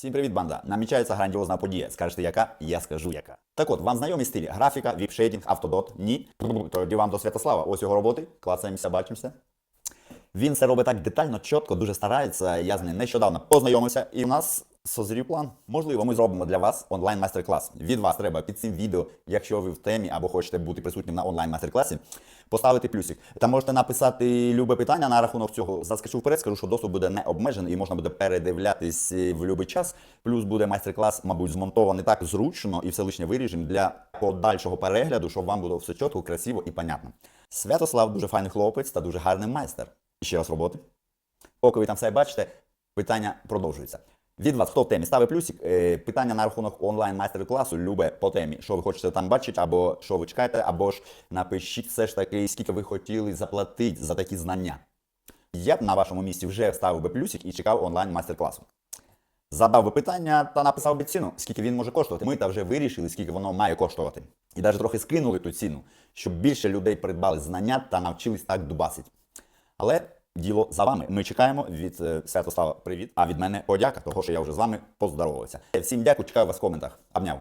Всім привіт, банда! Намічається грандіозна подія. Скажете, яка? Я скажу яка. Так от, вам знайомі стилі графіка, віпшейдінг, автодот? Ні? Тоді вам до Святослава. Ось його роботи. Клацаємося, бачимося. Він це робить так детально, чітко, дуже старається. Я з ним нещодавно познайомився, і у нас созрів план. Можливо, ми зробимо для вас онлайн майстер-клас. Від вас треба під цим відео, якщо ви в темі або хочете бути присутнім на онлайн майстер-класі, поставити плюсик. Та можете написати любе питання на рахунок цього. Заскочу вперед, скажу, що доступ буде не обмежений і можна буде передивлятись е, в будь-який час. Плюс буде майстер-клас, мабуть, змонтований так зручно і все лишнє виріжемо для подальшого перегляду, щоб вам було все чітко, красиво і понятно. Святослав дуже файний хлопець та дуже гарний майстер. І ще раз роботи. Поки ви там все бачите, питання продовжуються. Від вас, хто в темі, ставить плюсик. Е, питання на рахунок онлайн майстер-класу, любе по темі, що ви хочете там бачити, або що ви чекаєте, або ж напишіть все ж таки, скільки ви хотіли заплатити за такі знання. Я б на вашому місці вже вставив би плюсик і чекав онлайн майстер-класу. Задав би питання та написав би ціну, скільки він може коштувати. Ми та вже вирішили, скільки воно має коштувати. І навіть трохи скинули ту ціну, щоб більше людей придбали знання та навчились так дубасить. Але діло за вами. Ми чекаємо від е, Святослава привіт, а від мене подяка, того що я вже з вами поздоровався. Всім дякую, чекаю вас в коментах. Обняв.